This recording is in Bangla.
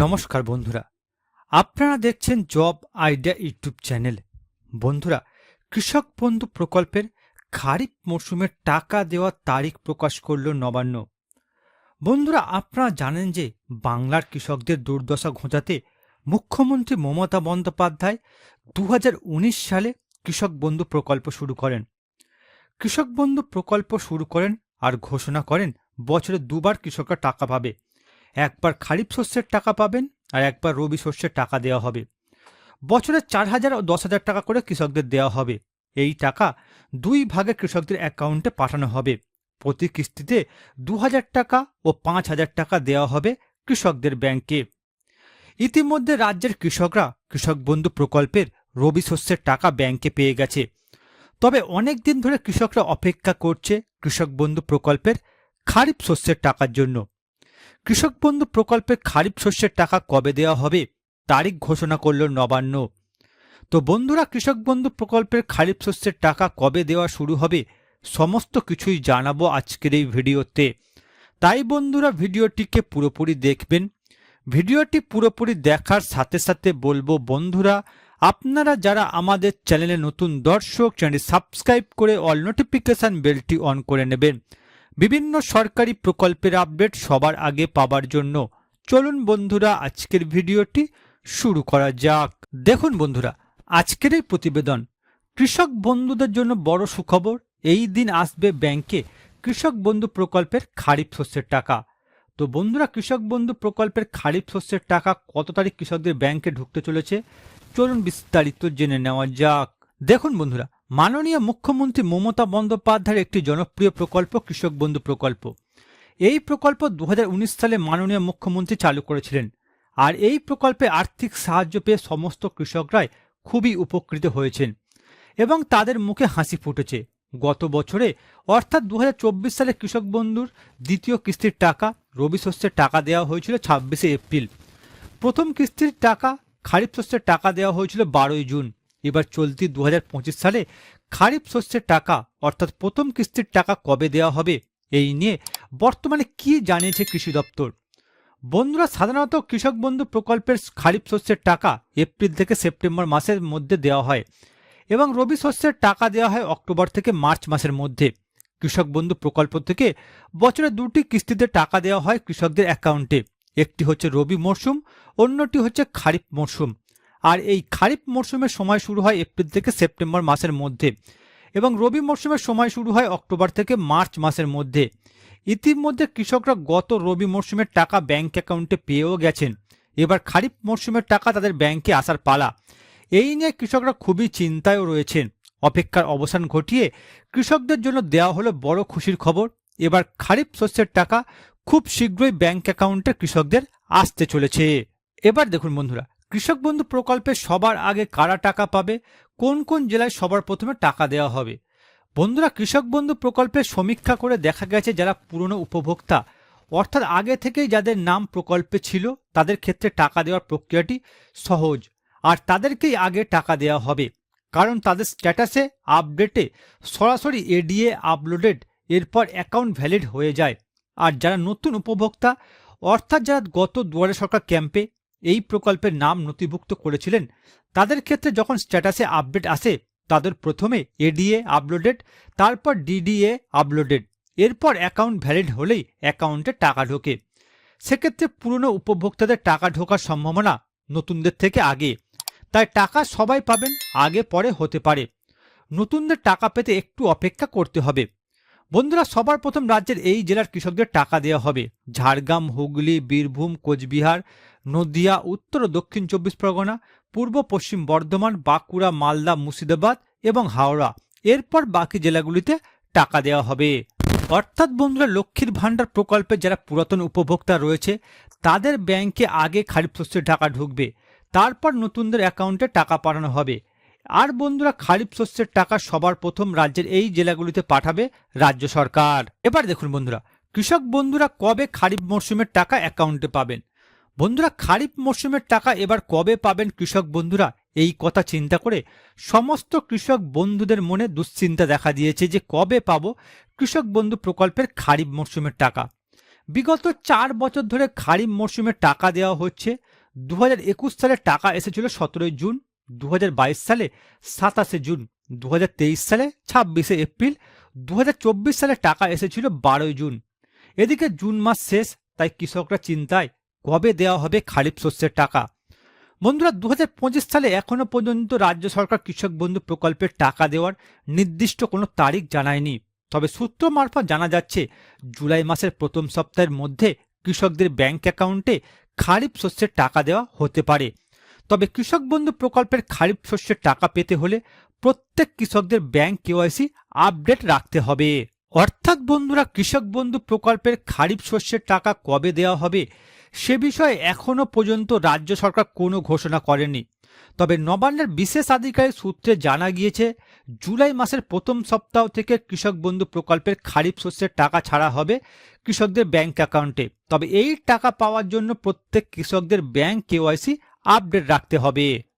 নমস্কার বন্ধুরা। আপনারা দেখছেন জব আইডিয়া ইউটিউব চ্যানেল। বন্ধুরা, কৃষক বন্ধু প্রকল্পের খারিফ মরশুমের টাকা দেওয়ার তারিখ প্রকাশ করল নবান্ন। বন্ধুরা, আপনারা জানেন যে বাংলার কৃষকদের দুর্দশা ঘোচাতে মুখ্যমন্ত্রী মমতা বন্দ্যোপাধ্যায় দু হাজার উনিশ সালে কৃষক বন্ধু প্রকল্প শুরু করেন। কৃষক বন্ধু প্রকল্প শুরু করেন আর ঘোষণা করেন, বছরে দুবার কৃষকরা টাকা পাবে। একবার খারিফ শস্যের টাকা পাবেন আর একবার রবি শস্যের টাকা দেওয়া হবে। বছরে চার হাজার ও দশ হাজার টাকা করে কৃষকদের দেওয়া হবে। এই টাকা দুই ভাগে কৃষকদের অ্যাকাউন্টে পাঠানো হবে। প্রতি কিস্তিতে দু হাজার টাকা ও পাঁচ হাজার টাকা দেওয়া হবে কৃষকদের ব্যাংকে। ইতিমধ্যে রাজ্যের কৃষকরা কৃষক বন্ধু প্রকল্পের রবি শস্যের টাকা ব্যাংকে পেয়ে গেছে। তবে অনেক দিন ধরে কৃষকরা অপেক্ষা করছে কৃষক বন্ধু প্রকল্পের খারিফ শস্যের টাকার জন্য। কৃষক বন্ধু প্রকল্পে খারিফ শস্যের টাকা কবে দেওয়া হবে, তারিখ ঘোষণা করল নবান্ন। তো বন্ধুরা, কৃষক বন্ধু প্রকল্পের খারিফ শস্যের টাকা কবে দেওয়া শুরু হবে, সমস্ত কিছুই জানাব আজকের এই ভিডিওতে। তাই বন্ধুরা, ভিডিওটিকে পুরোপুরি দেখবেন। ভিডিওটি পুরোপুরি দেখার সাথে সাথে বলব, বন্ধুরা, আপনারা যারা আমাদের চ্যানেলে নতুন দর্শক চ্যানেল সাবস্ক্রাইব করে অল নোটিফিকেশান বেলটি অন করে নেবেন। বিভিন্ন সরকারি প্রকল্পের আপডেট সবার আগে পাবার জন্য চলুন বন্ধুরা, আজকের ভিডিওটি শুরু করা যাক। দেখুন বন্ধুরা, আজকের এই প্রতিবেদন, কৃষক বন্ধুদের জন্য বড় সুখবর, এই দিন আসবে ব্যাংকে কৃষক বন্ধু প্রকল্পের খারিফ শস্যের টাকা। তো বন্ধুরা, কৃষক বন্ধু প্রকল্পের খারিফ শস্যের টাকা কত তারিখ কৃষকদের ব্যাংকে ঢুকতে চলেছে? চলুন বিস্তারিত জেনে নেওয়া যাক। দেখুন বন্ধুরা মাননীয় মুখ্যমন্ত্রী মমতা বন্দ্যোপাধ্যায়ের একটি জনপ্রিয় প্রকল্প, কৃষক বন্ধু প্রকল্প। এই প্রকল্প দু হাজার উনিশ সালে মাননীয় মুখ্যমন্ত্রী চালু করেছিলেন। আর এই প্রকল্পে আর্থিক সাহায্য পেয়ে সমস্ত কৃষকরাই খুবই উপকৃত হয়েছেন এবং তাদের মুখে হাসি ফুটেছে। গত বছরে, অর্থাৎ দু হাজার চব্বিশ সালে কৃষক বন্ধুর দ্বিতীয় কিস্তির টাকা, রবি শস্যের টাকা দেওয়া হয়েছিল ছাব্বিশে এপ্রিল। প্রথম কিস্তির টাকা, খারিফ শস্যের টাকা দেওয়া হয়েছিল বারোই জুন। এবার চলতি দু হাজার পঁচিশ সালে খারিফ শস্যের টাকা, অর্থাৎ প্রথম কিস্তির টাকা কবে দেওয়া হবে? এই নিয়ে বর্তমানে কি জানিয়েছে কৃষি দপ্তর? বন্ধুরা, সাধারণত কৃষক বন্ধু প্রকল্পের খারিফ শস্যের টাকা এপ্রিল থেকে সেপ্টেম্বর মাসের মধ্যে দেওয়া হয় এবং রবি শস্যের টাকা দেওয়া হয় অক্টোবর থেকে মার্চ মাসের মধ্যে। কৃষক বন্ধু প্রকল্প থেকে বছরে দুটি কিস্তিতে টাকা দেওয়া হয় কৃষকদের অ্যাকাউন্টে। একটি হচ্ছে রবি মরশুম, অন্যটি হচ্ছে খারিফ মরশুম। আর এই খারিফ মরশুমের সময় শুরু হয় এপ্রিল থেকে সেপ্টেম্বর মাসের মধ্যে এবং রবি মরশুমের সময় শুরু হয় অক্টোবর থেকে মার্চ মাসের মধ্যে। ইতিমধ্যে কৃষকরা গত রবি মরশুমের টাকা ব্যাংক অ্যাকাউন্টে পেয়েও গেছেন। এবার খারিফ মরশুমের টাকা তাদের ব্যাংকে আসার পালা। এই নিয়ে কৃষকরা খুবই চিন্তায়ও রয়েছেন। অপেক্ষার অবসান ঘটিয়ে কৃষকদের জন্য দেওয়া হলো বড় খুশির খবর। এবার খারিফ শস্যের টাকা খুব শীঘ্রই ব্যাংক অ্যাকাউন্টে কৃষকদের আসতে চলেছে। এবার দেখুন বন্ধুরা কৃষক বন্ধু প্রকল্পে সবার আগে কারা টাকা পাবে? কোন কোন জেলায় সবার প্রথমে টাকা দেওয়া হবে? বন্ধুরা, কৃষক বন্ধু প্রকল্পের সমীক্ষা করে দেখা গেছে যারা পুরনো উপভোক্তা, অর্থাৎ আগে থেকেই যাদের নাম প্রকল্পে ছিল, তাদের ক্ষেত্রে টাকা দেওয়ার প্রক্রিয়াটি সহজ। আর তাদেরকেই আগে টাকা দেওয়া হবে, কারণ তাদের স্ট্যাটাসে, আপডেটে সরাসরি এডিএ আপলোডেড, এরপর অ্যাকাউন্ট ভ্যালিড হয়ে যায়। আর যারা নতুন উপভোক্তা, অর্থাৎ যারা গত দুয়ারে সরকার ক্যাম্পে এই প্রকল্পের নাম নথিভুক্ত করেছিলেন। তাদের ক্ষেত্রে যখন স্ট্যাটাসে আপডেট আসে, তাদের প্রথমে এডিএ আপলোডেড, তারপর ডিডিএ আপলোডেড। এরপর অ্যাকাউন্ট ভ্যালিড হলেই অ্যাকাউন্টে টাকা ঢোকে। সেক্ষেত্রে পুরনো উপভোক্তাদের টাকা ঢোকার সম্ভাবনা নতুনদের থেকে আগে। তাই টাকা সবাই পাবেন, আগে পরে হতে পারে। নতুনদের টাকা পেতে একটু অপেক্ষা করতে হবে। বন্ধুরা, সবার প্রথম রাজ্যের এই জেলার কৃষকদের টাকা দেওয়া হবে। ঝাড়গ্রাম, হুগলি, বীরভূম, কোচবিহার, নদিয়া, উত্তর ও দক্ষিণ চব্বিশ পরগনা, পূর্ব পশ্চিম বর্ধমান, বাঁকুড়া, মালদা, মুর্শিদাবাদ এবং হাওড়া। এরপর বাকি জেলাগুলিতে টাকা দেওয়া হবে। অর্থাৎ বন্ধুরা, লক্ষ্মীর ভাণ্ডার প্রকল্পে যারা পুরাতন উপভোক্তা রয়েছে, তাদের ব্যাংকে আগে খারিফ শস্যের টাকা ঢুকবে। তারপর নতুনদের অ্যাকাউন্টে টাকা পাঠানো হবে। আর বন্ধুরা খারিফ শস্যের টাকা সবার প্রথম রাজ্যের এই জেলাগুলিতে পাঠাবে রাজ্য সরকার। এবার দেখুন বন্ধুরা, কৃষক বন্ধুরা কবে খারিফ মরশুমের টাকা অ্যাকাউন্টে পাবেন? বন্ধুরা, খারিফ মরশুমের টাকা এবার কবে পাবেন কৃষক বন্ধুরা? এই কথা চিন্তা করে সমস্ত কৃষক বন্ধুদের মনে দুশ্চিন্তা দেখা দিয়েছে যে কবে পাব কৃষক বন্ধু প্রকল্পের খারিফ মরশুমের টাকা। বিগত চার বছর ধরে খারিফ মরশুমে টাকা দেওয়া হচ্ছে। দু হাজার একুশ সালে টাকা এসেছিল সতেরোই জুন। দু হাজার বাইশ সালে সাতাশে জুন দু হাজার তেইশ সালে ছাব্বিশে এপ্রিল দু হাজার চব্বিশ সালে টাকা এসেছিল বারোই জুন। এদিকে জুন মাস শেষ, তাই কৃষকরা চিন্তায়, কবে দেওয়া হবে খারিফ শস্যের টাকা? বন্ধুরা দু হাজার পঁচিশ সালে এখনও পর্যন্ত রাজ্য সরকার কৃষক বন্ধু প্রকল্পের টাকা দেওয়ার নির্দিষ্ট কোনো তারিখ জানায়নি। তবে সূত্র মারফত জানা যাচ্ছে, জুলাই মাসের প্রথম সপ্তাহের মধ্যে কৃষকদের ব্যাংক অ্যাকাউন্টে খারিফ শস্যের টাকা দেওয়া হতে পারে। তবে কৃষক বন্ধু প্রকল্পের খারিফ শস্যের টাকা পেতে হলে প্রত্যেক কৃষকদের ব্যাংক কেওয়াইসি আপডেট রাখতে হবে। অর্থাৎ বন্ধুরা, কৃষক বন্ধু প্রকল্পের খারিফ শস্যের টাকা কবে দেওয়া হবে সে বিষয়ে এখনও পর্যন্ত রাজ্য সরকার কোনো ঘোষণা করেনি। তবে নবান্নের বিশেষ আধিকারিক সূত্রে জানা গিয়েছে, জুলাই মাসের প্রথম সপ্তাহ থেকে কৃষক বন্ধু প্রকল্পের খারিফ শস্যের টাকা ছাড়া হবে কৃষকদের ব্যাংক অ্যাকাউন্টে। তবে এই টাকা পাওয়ার জন্য প্রত্যেক কৃষকদের ব্যাংক কেওয়াইসি আপডেট রাখতে হবে।